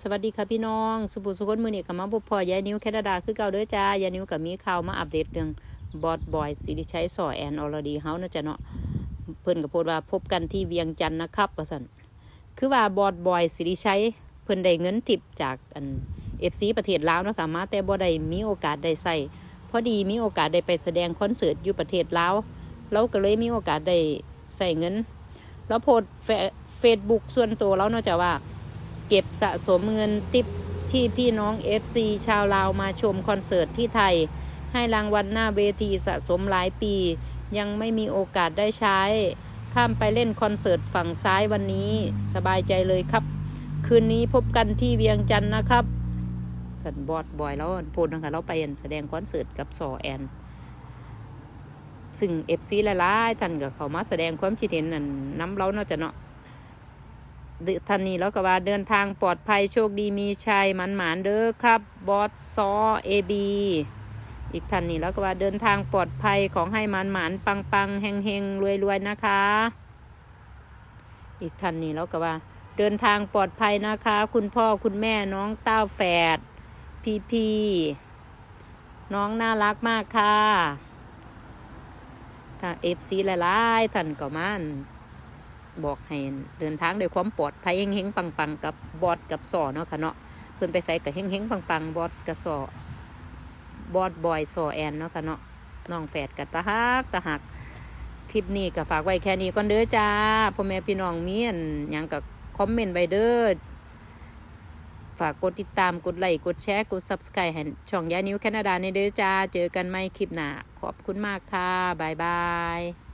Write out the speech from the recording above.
สวัสดีค่ะพี่น้องสุภุสุคนมือเนี่ยกับมาบุพพอยายนิ้วแคนาดาคือเก่าเด้อจ้ายายนิ้วกับมีข่าวมาอัปเดตเรื่องบอดบอยสิริชัยสอแอนออลดีเฮานะจ๊ะเนาะเพิ่นก็โพดว่าพบกันที่เวียงจันทน์นะครับว่าซั่นคือว่าบอดบอยสิริชัยเพิ่นได้เงินทิปจากอัน FC ประเทศลาวนะคะมาแต่บ่ได้มีโอกาสได้ใส่พอดีมีโอกาสได้ไปแสดงคอนเสิร์ตอยู่ประเทศลาวเราก็เลยมีโอกาสได้ใส่เงิน แล้วโพสต์เฟซบุ๊กส่วนตัวแล้วเนาะจ้ะว่า เก็บสะสมเงินติปที่พี่น้อง FC ชาวลาวมาชมคอนเสิร์ตที่ไทย ให้รางวัลหน้าเวทีสะสมหลายปี ยังไม่มีโอกาสได้ใช้ ข้ามไปเล่นคอนเสิร์ตฝั่งซ้ายวันนี้สบายใจเลยครับ คืนนี้พบกันที่เวียงจันทน์นะครับสันบอดบอยแล้วโพดนะคะเราไปแสดงคอนเสิร์ตกับสอแอนซึ่งเอฟซีหลายๆท่านก็เขามาแสดงความคิดเห็นนั่นน้ำเราเนาะจะเนาะ ท่านนี้แล้วก็ว่าเดินทางปลอดภัยโชคดีมีชัยหมันหมานเด้อครับบอสซอเอบีอีกท่านนี้แล้วก็ว่าเดินทางปลอดภัยของให้หมันหมานปังปังๆเฮงเฮงรวยรวยนะคะ อีกท่านนี้แล้วก็ว่า เดินทางปลอดภัยนะคะ คุณพ่อคุณแม่น้องเต้าแฝดพีพีน้องน่ารักมากค่ะถ้าเอฟซีหลายๆท่านก็มั่น บอกให้เดินทางด้วยความปลอดภัยเฮงๆปังๆกับบอดกับสอเนาะค่ะเนาะเพิ่อนไปใส่กับเฮงๆปังๆบอดกับสอบอดบอยสอแอนเนาะค่ะเนาะน้องแฝดกับตาฮักตาหักคลิปนี้ก็ฝากไว้แค่นี้ก่อนเด้อจ้าพ่อแม่พี่น้องมีอันยังก็คอมเมนต์ไว้เด้อฝากกดติดตามกดไลค์กดแชร์กด Subscribe ให้ช่องยานิวแคนาดาในเด้อจ้า เจอกันใหม่คลิปหน้าขอบคุณมากค่ะบายบาย